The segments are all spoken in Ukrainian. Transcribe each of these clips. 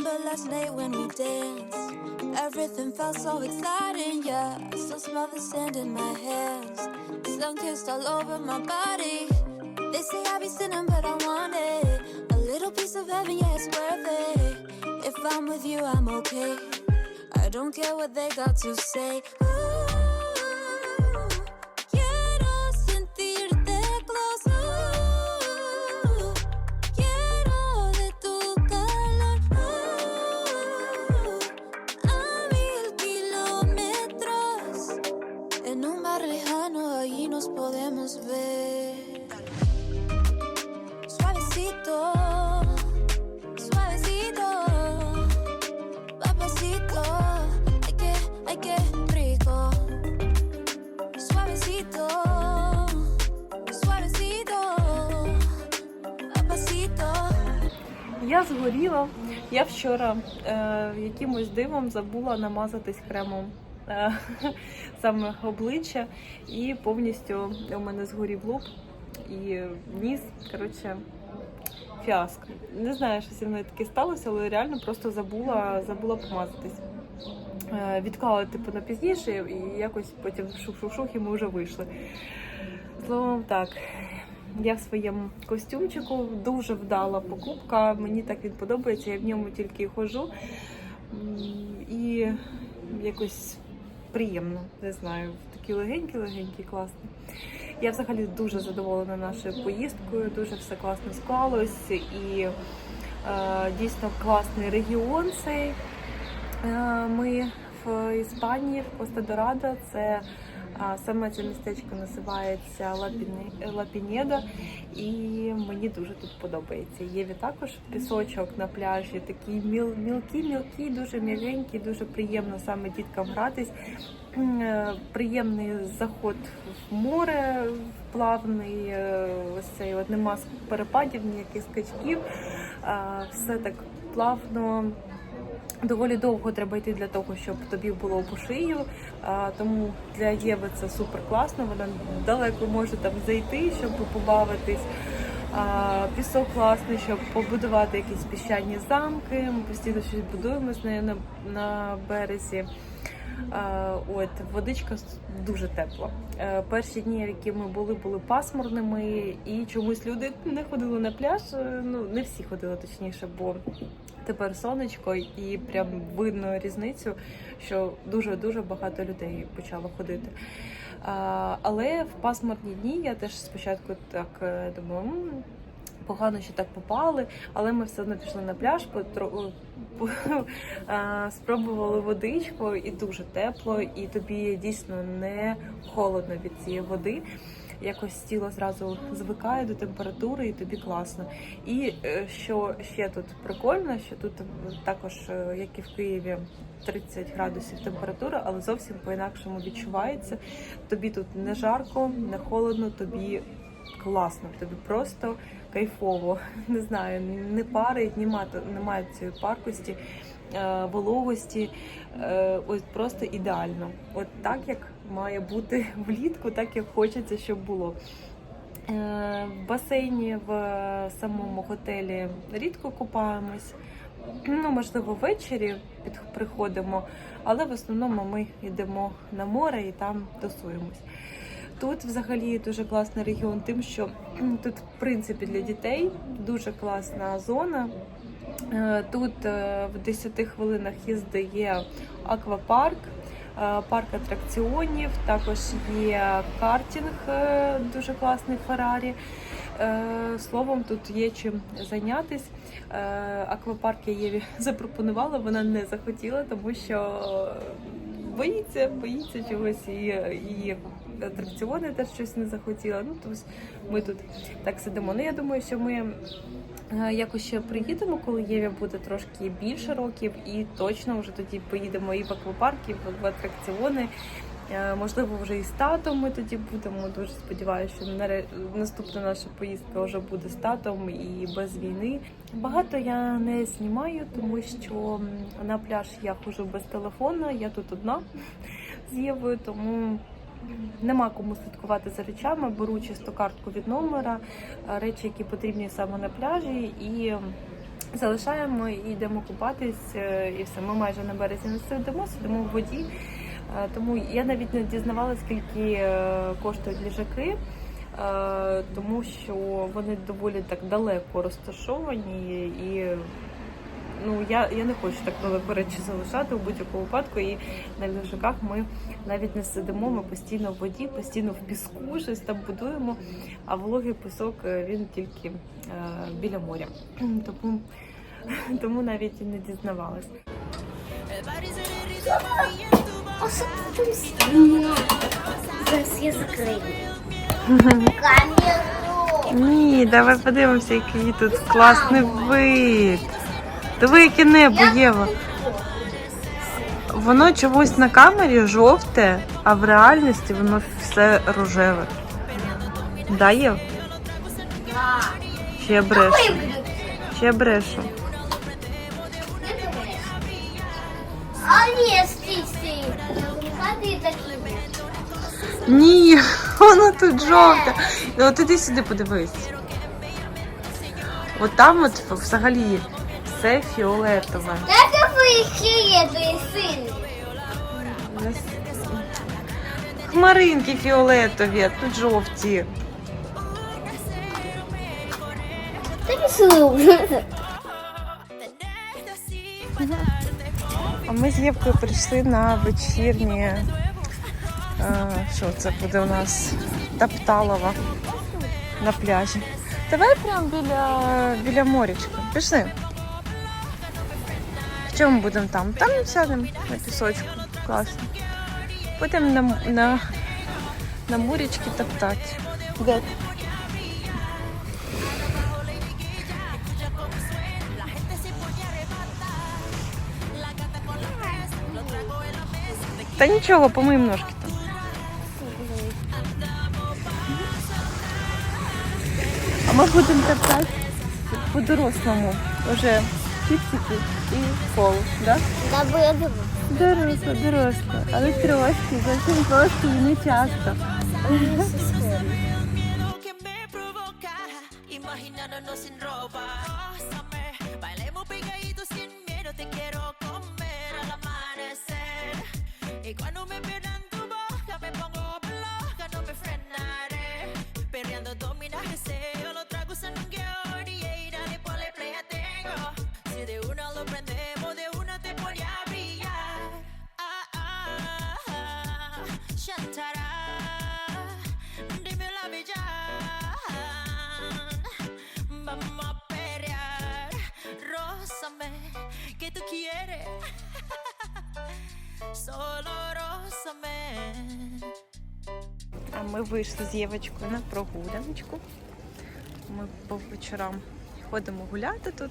Remember last night when we danced? Everything felt so exciting, yeah. I still smell the sand in my hands. Sun kissed all over my body. They say I be sinning, but I want it. A little piece of heaven, yeah, it's worth it. If I'm with you, I'm okay. I don't care what they got to say. Я згоріла. Я вчора е, якимось дивом забула намазатись кремом е, саме обличчя, і повністю у мене згорів лоб і ніс. Коротше, фіаско. Не знаю, що зі мною таке сталося, але реально просто забула, забула помазатись. Е, типу на пізніше і якось потім шух-шух-шух і ми вже вийшли. Словом, так. Я в своєму костюмчику дуже вдала покупка. Мені так він подобається, я в ньому тільки ходжу. І якось приємно, не знаю. Такий легенький, легенький, класний. Я взагалі дуже задоволена нашою поїздкою, дуже все класно склалось і е, дійсно класний регіон цей. Е, Ми в Іспанії, в Коста-Дорадо. Це саме це містечко називається Лапінєда, і мені дуже тут подобається. Єві також пісочок на пляжі, такий міл, мілкий, мілкий, дуже м'ягенький, дуже приємно саме діткам гратись. Е, Приємний заход в море плавний, е, ось цей от нема перепадів, ніяких скачків. Все так плавно. Доволі довго треба йти для того, щоб тобі було по шию. Тому для Єви це супер класно. Вона далеко може там зайти, щоб побавитись. Пісок класний, щоб побудувати якісь піщані замки. Ми постійно щось будуємо з нею на, на березі. А, От водичка дуже тепла. Е, Перші дні, які ми були, були пасмурними, і чомусь люди не ходили на пляж. Е, Ну не всі ходили точніше, бо тепер сонечко, і прям видно різницю, що дуже дуже багато людей почало ходити. Але в пасмурні дні я теж спочатку так е, думала. «М, Погано, що так попали, але ми все одно пішли на пляж, потро- спробували водичку, і дуже тепло, і тобі дійсно не холодно від цієї води. Якось тіло зразу звикає до температури, і тобі класно. І е, що ще тут прикольно, що тут також, е, як і в Києві, 30 градусів температура, але зовсім по-інакшому відчувається. Тобі тут не жарко, не холодно, тобі класно, тобі просто кайфово. Не знаю, не парить, немає, немає цієї паркості, е, вологості. Е, Ось просто ідеально. От так, як має бути влітку, так як хочеться, щоб було. Е, В басейні в самому готелі рідко купаємось. Ну, можливо, ввечері приходимо, але в основному ми йдемо на море і там тусуємось. Тут взагалі дуже класний регіон, тим, що тут, в принципі, для дітей дуже класна зона. Е, Тут е, в 10 хвилинах їзди є аквапарк, е, парк атракціонів, також є картинг, дуже класний Феррарі. Словом, тут є чим зайнятись. Аквапарк я Єві запропонувала, вона не захотіла, тому що боїться, боїться чогось і, і атракціони теж щось не захотіла. Ну, тобто ми тут так сидимо. Ну, я думаю, що ми е, якось ще приїдемо, коли Єві буде трошки більше років, і точно вже тоді поїдемо і в аквапарк, і в атракціони. Е, Можливо, вже і з татом ми тоді будемо. Дуже сподіваюся, що наступна наша поїздка вже буде з татом і без війни. Багато я не знімаю, тому що на пляж я ходжу без телефону. Я тут одна з Євою, тому нема кому слідкувати за речами. Беру чисто картку від номера, е, речі, які потрібні саме на пляжі, і залишаємо і йдемо купатись, е, і все. Ми майже на березі не сидимо, сидимо в воді. Е, Тому я навіть не дізнавалася, скільки коштують ліжаки, тому що вони доволі так далеко розташовані і. Ну, я, я не хочу так далеко речі залишати у будь-якому випадку. І на ліжаках ми навіть не сидимо, ми постійно в воді, постійно в піску, щось там будуємо. А вологий пісок е, він тільки е, біля моря. Тому, тому навіть і не дізнавалась. Зараз я закрию. Ні, давай подивимося, який тут класний вид. Диви, яке небо, Єва. Воно чогось на камері жовте, а в реальності воно все рожеве. Да, Єв? Чи я брешу? Чи я брешу? А ні, стій, стій. Ходи такими. Ні, воно тут жовте. От іди сюди подивись. От там от взагалі все фіолетове. Так ще є твої. Хмаринки фіолетові, а тут жовті. Пішли. А ми з Євкою прийшли на вечірні. е, Що це буде у нас? Тапталова на пляжі. Давай прямо біля, біля морячка. Пішли. Що ми будемо там? Там сядемо на пісочку. Класно. Будемо на, на, на морячки топтати. Де? Та нічого, помиємо ножки там. А ми будемо топтати по-дорослому. Уже чіпсики і кол, да? Да, бо я думаю. Доросла, доросла. Але трошки, зовсім трошки і не часто. que me provoca quieres. Solo. А ми вийшли з Євочкою на прогуляночку. Ми по вечорам ходимо гуляти тут.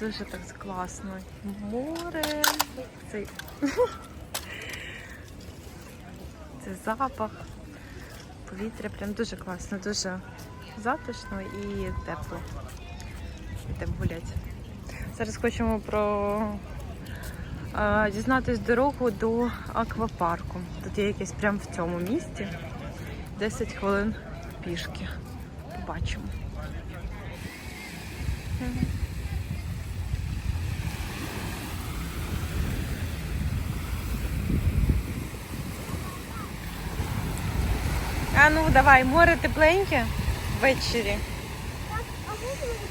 Дуже так класно. Море. Цей... Це запах. Повітря прям дуже класно, дуже затишно і тепло. Йдемо гуляти. Зараз хочемо про дізнатись дорогу до аквапарку. Тут є якесь прямо в цьому місті. 10 хвилин пішки. Побачимо. А ну давай, море тепленьке ввечері. А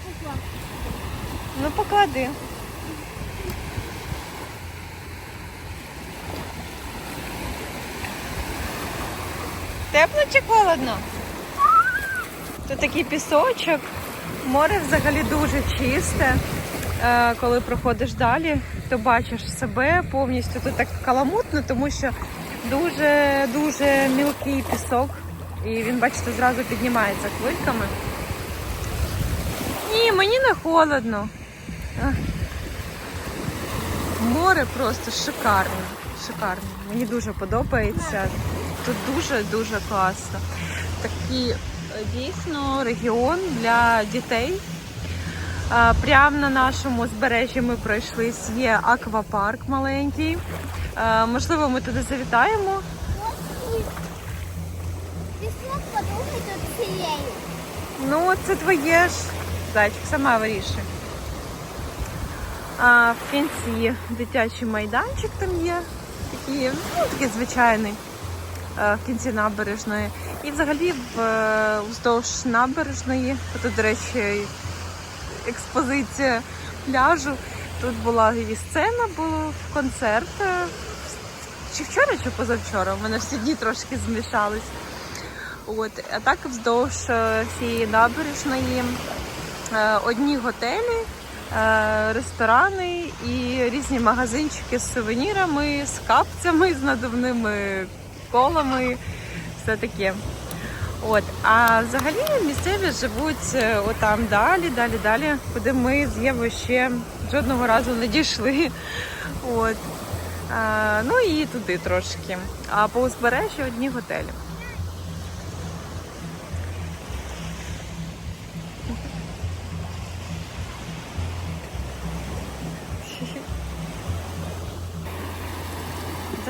покласти? Ну поклади. Тепло чи холодно? Тут такий пісочок. Море взагалі дуже чисте. Е, Коли проходиш далі, то бачиш себе повністю. Тут так каламутно, тому що дуже дуже мілкий пісок. І він, бачите, зразу піднімається хвильками. Ні, мені не холодно. Море просто шикарне. Шикарне. Мені дуже подобається. Тут дуже-дуже класно. Такий е, дійсно регіон для дітей. Прямо на нашому збережжі ми пройшлись. Є аквапарк маленький. Можливо, ми туди завітаємо. Ну, це твоє ж. Зайчик, сама вирішуй. А в кінці дитячий майданчик там є. Такий, ну, такий звичайний е, в кінці набережної. І взагалі в, е, вздовж набережної, тут, до речі, експозиція пляжу. Тут була і сцена, був концерт. е, Чи вчора, чи позавчора? У мене всі дні трошки змішались. От, а так вздовж е, цієї набережної е, одні готелі, е, ресторани і різні магазинчики з сувенірами, з капцями, з надувними колами, все таке. От, а взагалі місцеві живуть е, отам далі, далі, далі, куди ми з Євою ще жодного разу не дійшли. От. А, ну і туди трошки. А по узбережжю одні готелі.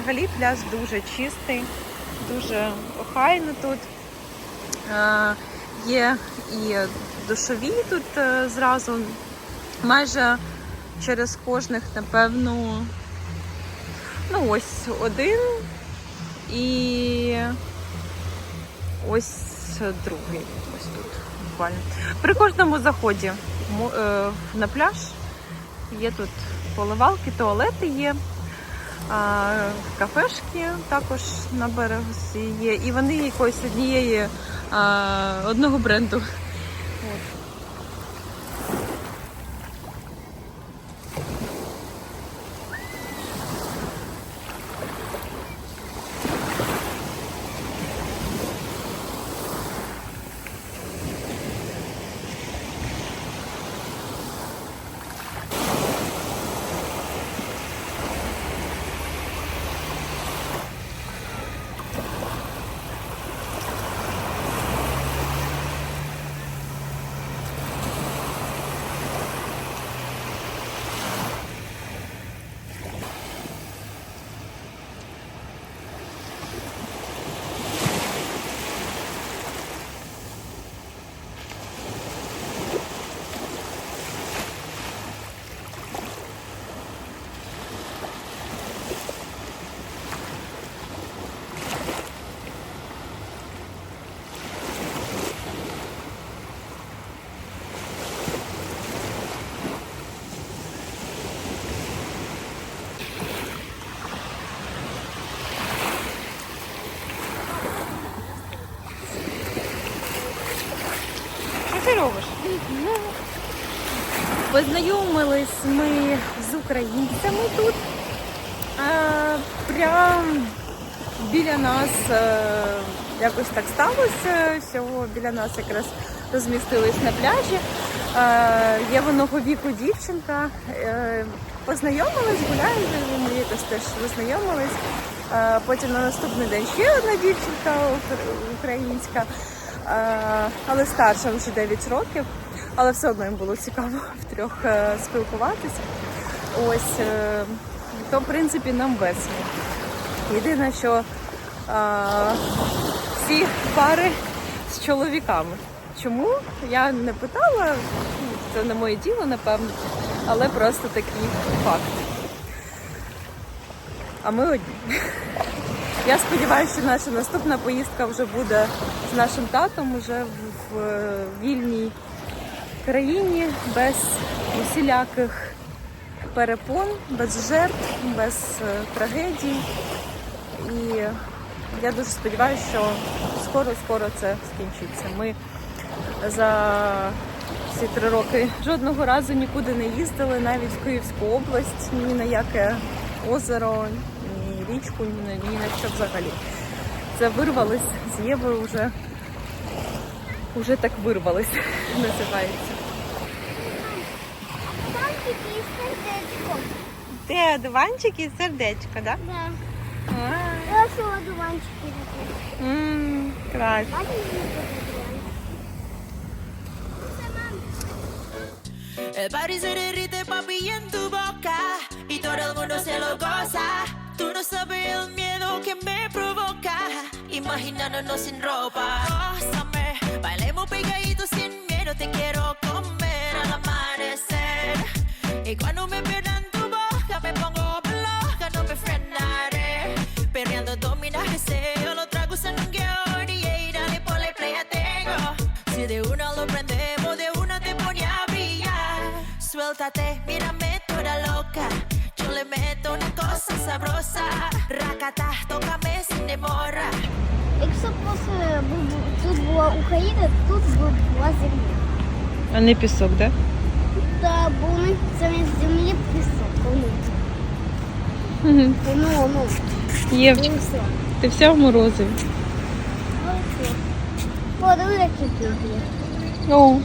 Взагалі пляж дуже чистий, дуже охайно тут. Е, Є і душові тут е, зразу майже через кожних, напевно, ну ось один і ось другий. Ось тут буквально. При кожному заході е, на пляж є тут поливалки, туалети є. Кафешки також на березі є, і вони якоїсь однієї одного бренду. От. Що ти робиш? Познайомились ми з українцями тут. Прям біля нас е, якось так сталося, що біля нас якраз розмістились на пляжі. Е, є воного віку дівчинка. Е, познайомились, гуляємо, ми якось теж познайомились. Потім на наступний день ще одна дівчинка українська, але старша вже 9 років. Але все одно їм було цікаво втрьох е, спілкуватися. Ось, е, то в принципі нам весело. Єдине, що а, всі пари з чоловіками. Чому? Я не питала, ну, це не моє діло, напевно, але просто такий факт. А ми одні. Я сподіваюся, що наша наступна поїздка вже буде з нашим татом уже в вільній країні, без усіляких перепон, без жертв, без е, трагедій. І я дуже сподіваюся, що скоро-скоро це скінчиться. Ми за ці три роки жодного разу нікуди не їздили, навіть в Київську область, ні на яке озеро, ні річку, ні на, ні на що взагалі. Це вирвались з Євою вже, вже так вирвались, називається. Там такі сердечко. Де диванчик і сердечко, так? Да? Да. А, Я що одуванчики такі. м, клас. Бачиш, мені подобається. El party se derrite, papi, en tu boca. Y todo el mundo se lo goza. Tú no sabes el miedo que me provoca. Imaginándonos sin ropa. Rózame, bailemos pegaditos sin miedo. Te quiero comer al amanecer. Y cuando me pierdo en tu boca me pongo loca, no me frenaré. Perreando dominas deseo, lo trago en un guión y ey, dale ponle play a tengo. Si de una lo prendemos, de una te pone a brillar. Suéltate, mírame toda loca. Yo le meto una cosa sabrosa. Racata, tócame sin demora. Якщо б просто був- тут була Україна, тут би була земля. А не пісок, так? Та Бо у замість землі пісок. Ну, ну, ну, Євчик, і все. ти вся в морозиві. Подиви, які тут. О,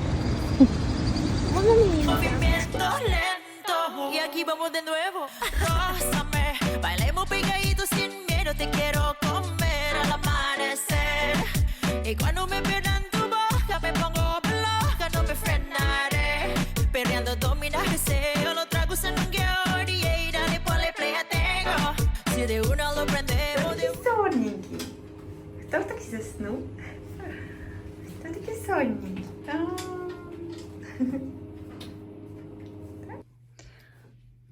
Воно мені. movimiento lento y aquí vamos de nuevo. Rózame, bailemos pegaditos sin miedo, te quiero comer al amanecer. Y cuando me pierda Si de una lo prendemos, de сонненький. Хто так заснув? Хто такий сонненький?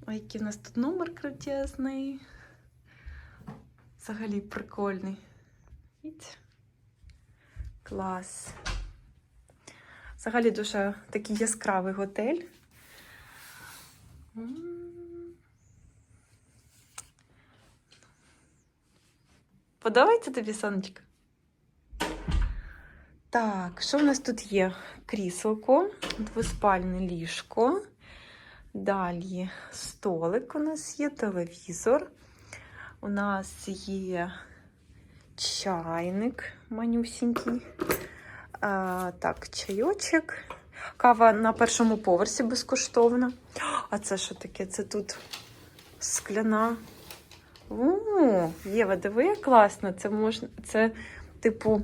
Ой, який у нас тут номер крутезний. Взагалі прикольний. Клас. Взагалі дуже такий яскравий готель. Подобається тобі, сонечко? Так, що в нас тут є? Кріселко, двоспальне ліжко. Далі столик у нас є, телевізор. У нас є чайник манюсінький. А, так, чайочок. Кава на першому поверсі безкоштовна. А це що таке? Це тут скляна о, Єва, диви, як класно. Це можна. Це, типу.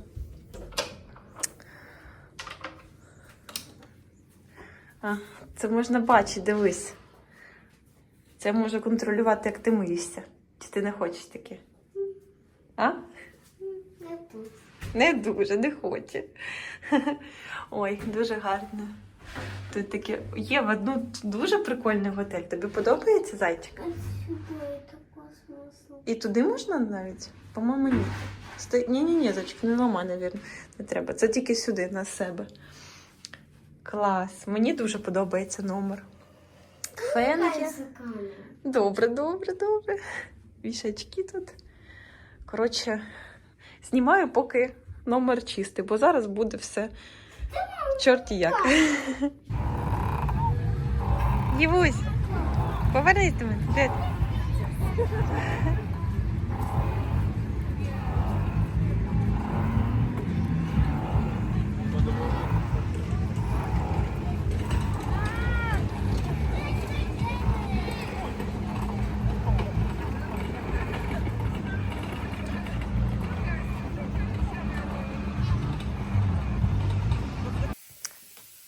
А, це можна бачити, дивись. Це може контролювати, як ти миєшся. Чи ти не хочеш таке? А? Не тут. Не дуже, не хоче. Ой, дуже гарно. Тут таке. Єва, ну дуже прикольний готель. Тобі подобається зайчик? І туди можна навіть? По-моєму, ні. Сто... Ні, ні, ні, зачек, не ламай, навірно. Не треба. Це тільки сюди, на себе. Клас. Мені дуже подобається номер. Фен є. Добре, добре, добре. Вішачки тут. Коротше, знімаю, поки номер чистий, бо зараз буде все чорті як. Євусь, повернись до мене.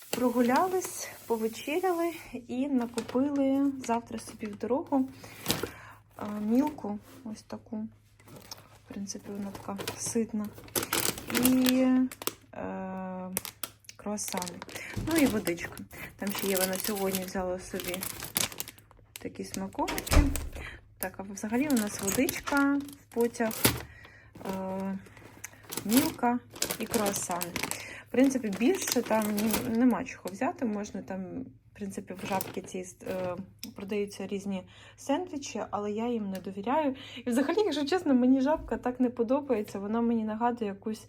Прогулялись, повечеряли і накупили завтра собі в дорогу мілку, ось таку. В принципі, вона така ситна. І е, круасани. Ну і водичка. Там ще є вона сьогодні взяла собі такі смаколики. Так, а взагалі у нас водичка в потяг, е, мілка і круасани. В принципі, більше там нема чого взяти. Можна там, принципі, в жабки ці е, продаються різні сендвічі, але я їм не довіряю. І взагалі, якщо чесно, мені жабка так не подобається. Вона мені нагадує якусь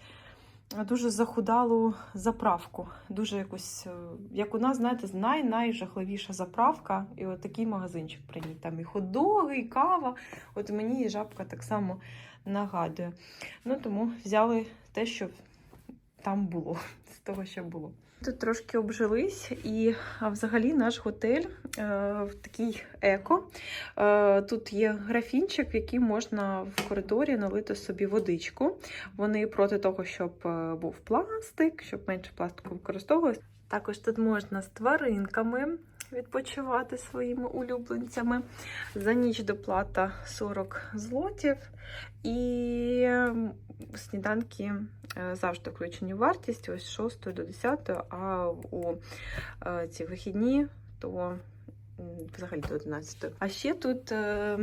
дуже захудалу заправку. Дуже якусь, е, як у нас, знаєте, най-найжахливіша заправка. І от такий магазинчик при ній. Там і хот-доги, і кава. От мені і жабка так само нагадує. Ну тому взяли те, що там було, з того, що було. Тут трошки обжились, і взагалі наш готель е, в такий еко. Е, тут є графінчик, який можна в коридорі налити собі водичку. Вони проти того, щоб е, був пластик, щоб менше пластику використовувалось. Також тут можна з тваринками відпочивати своїми улюбленцями. За ніч доплата 40 злотів. І сніданки е, завжди включені в вартість, ось з 6 до 10, а у е, ці вихідні то взагалі до 11. А ще тут, е,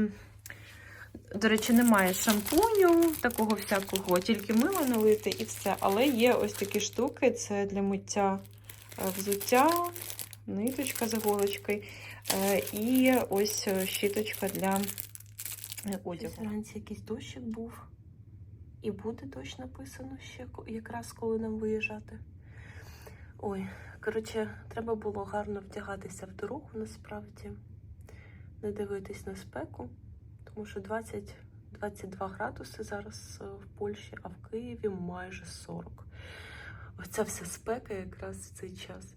до речі, немає шампуню, такого всякого, тільки мило налити і все. Але є ось такі штуки: це для миття взуття, ниточка з іголочкою. І ось е, щіточка для е, одягу. Вранці якийсь дощик був. І буде дощ написано ще якраз коли нам виїжджати. Ой, коротше, треба було гарно вдягатися в дорогу насправді, не дивитись на спеку, тому що 20-22 градуси зараз е, в Польщі, а в Києві майже 40. Оця вся спека якраз в цей час.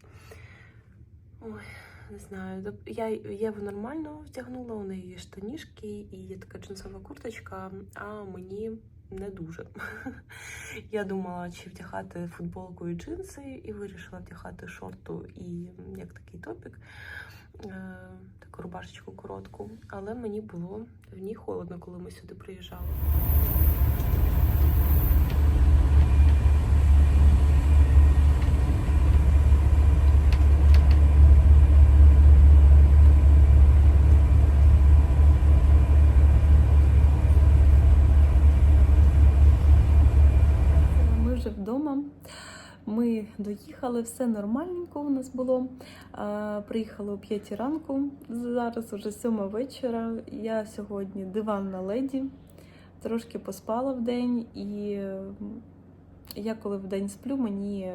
Ой, не знаю. Я Єву нормально вдягнула, у неї штанішки і є така джинсова курточка, а мені не дуже. Я думала, чи вдягати футболку і джинси, і вирішила вдягати шорту і як такий топік, е, таку рубашечку коротку. Але мені було в ній холодно, коли ми сюди приїжджали. Ми вже вдома. Ми доїхали, все нормальненько у нас було. Приїхали о 5 ранку. Зараз уже 7 вечора. Я сьогодні диванна леді. Трошки поспала в день, і я коли в день сплю, мені,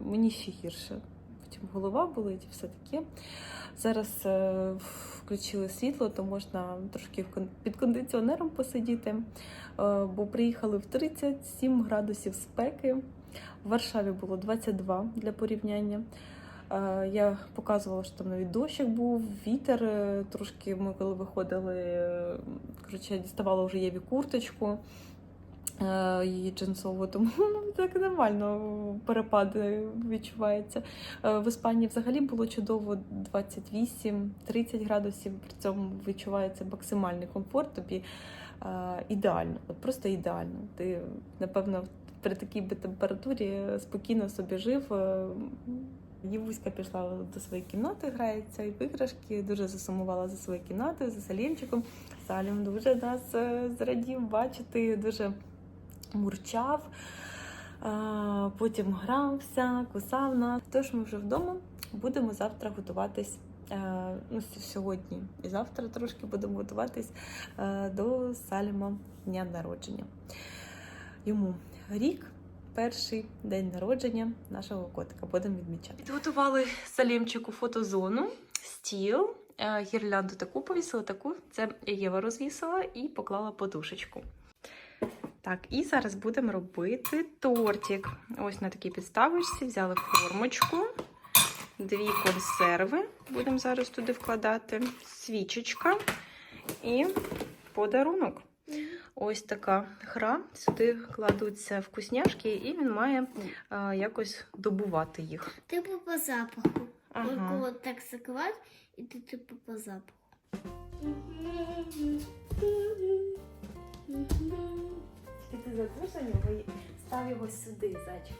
мені ще гірше. Потім голова болить і все таке. Зараз е, включили світло, то можна трошки під кондиціонером посидіти. Е, бо приїхали в 37 градусів спеки. В Варшаві було 22 для порівняння. Е, Я показувала, що там навіть дощик був, вітер. е, Трошки ми коли виходили, е, коротше, діставала вже Єві курточку її джинсову, тому ну, так нормально перепади відчувається. Е, В Іспанії взагалі було чудово 28-30 градусів, при цьому відчувається максимальний комфорт тобі ідеально, от просто ідеально. Ти, напевно, при такій би температурі спокійно собі жив. Е, Євуська пішла до своєї кімнати, грається і іграшки, дуже засумувала за своєю кімнатою, за Салімчиком. Салім дуже нас е, зрадів бачити, дуже мурчав, потім грався, кусав нас. Тож ми вже вдома будемо завтра готуватись. е, Ну, сьогодні і завтра трошки будемо готуватись е, до Саліма дня народження. Йому рік, перший день народження нашого котика. Будемо відмічати. Підготували Салімчику фотозону, стіл, е, гірлянду таку повісила, таку це Єва розвісила і поклала подушечку. Так, і зараз будемо робити тортик. Ось на такій підставочці взяли формочку, дві консерви. Будемо зараз туди вкладати, свічечка і подарунок. Ось така гра. Сюди кладуться вкусняшки, і він має а, якось добувати їх. Типу по запаху. Ага. Ага. так закривати, і ти типу по запаху. І ти затрусай його і став його сюди, зайчик,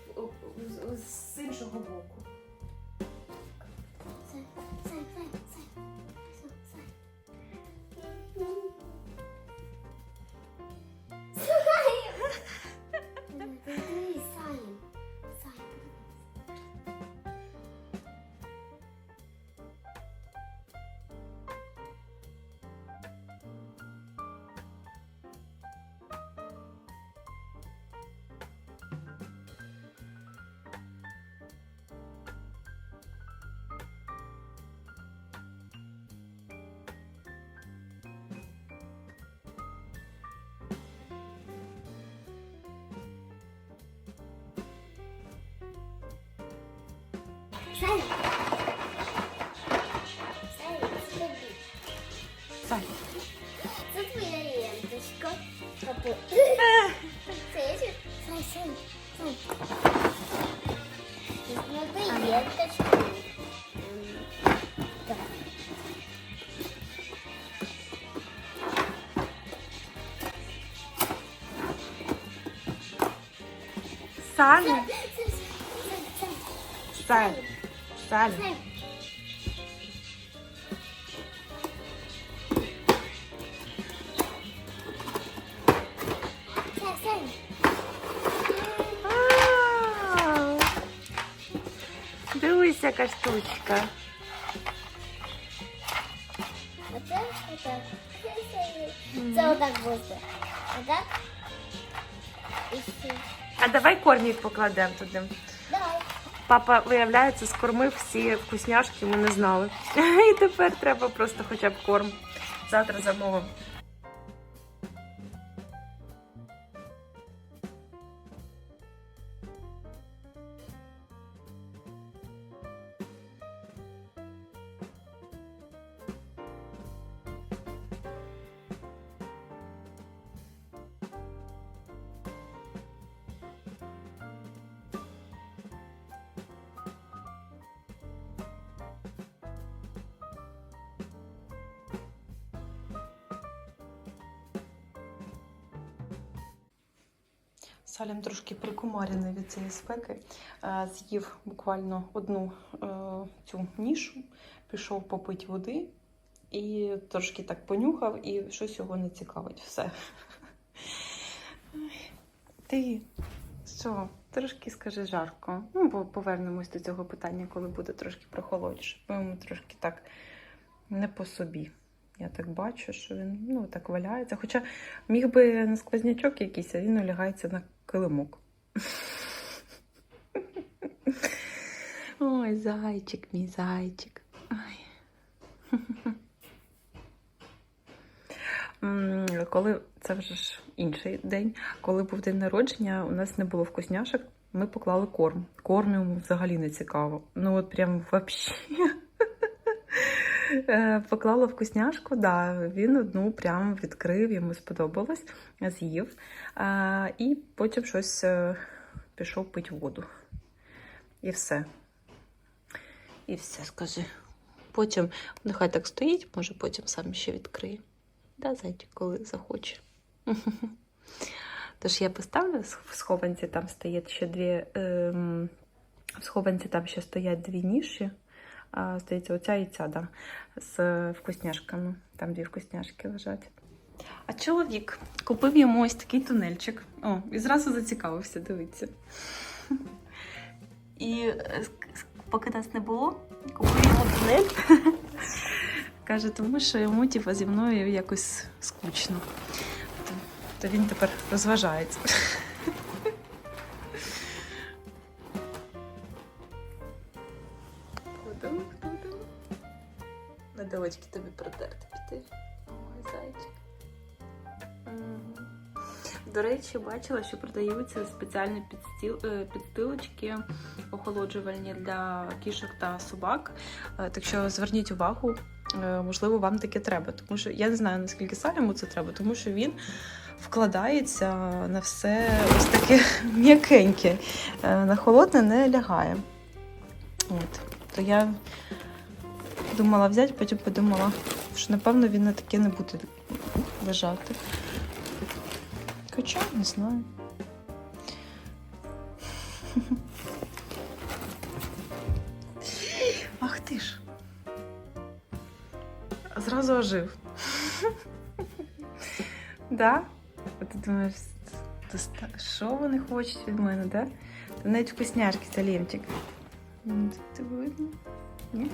з іншого боку. Це, це. Це, Це тобі. Сань, Це твоя ленточка. Це Сань, Сань. Смотри, ленточку. М, Так sabe? А, яка штучка. Це отак буде. Отак. І все. А давай корні покладемо туди. Папа, виявляється, скормив всі вкусняшки, ми не знали. І тепер треба просто хоча б корм. Завтра замовимо. Салім трошки прикумарений від цієї спеки. Е, З'їв буквально одну е, цю нішу, пішов попити води і трошки так понюхав, і щось його не цікавить. Все. Ти що, трошки скажи жарко. Ну, бо повернемось до цього питання, коли буде трошки прохолодніше. Бо трошки так не по собі. Я так бачу, що він ну, так валяється. Хоча міг би на сквознячок якийсь, а він улягається на килимок. Ой, зайчик, мій зайчик. Ой. Коли це вже ж інший день, коли був день народження, у нас не було вкусняшок, ми поклали корм. Корм йому взагалі не цікаво. Ну от прям вообще. Е, Поклала вкусняшку, да, він одну прям відкрив, йому сподобалось, з'їв. І потім щось е, пішов пити воду. І все. І все, скажи. Потім, нехай так стоїть, може потім сам ще відкриє. Да, зайчик, коли захоче. Тож я поставлю в схованці, там стоять ще дві. Ем, в схованці там ще стоять дві ніші. А, здається, оця і ця, да, з вкусняшками. Там дві вкусняшки лежать. А чоловік купив йому ось такий тунельчик. О, і зразу зацікавився, дивіться. І е, поки нас не було, купив йому тунель. Каже, тому що йому типу, зі мною якось скучно. То, то він тепер розважається. На тобі протерти піти. Ой, зайчик. До речі, бачила, що продаються спеціальні підстіл, е, підстилочки охолоджувальні для кішок та собак. Е, Так що зверніть увагу, е, можливо, вам таке треба. Тому що я не знаю, наскільки Саліму це треба, тому що він вкладається на все ось таке м'якеньке. На холодне не лягає. От. То я думала взяти, потім подумала, що напевно він на таке не буде лежати. Хоча не знаю. Ах ти ж. Зразу ожив. Да? Ти думаєш, що вони хочуть від мене, да? Та навіть вкусняшки, Салімчик. М, Це видно? Ні?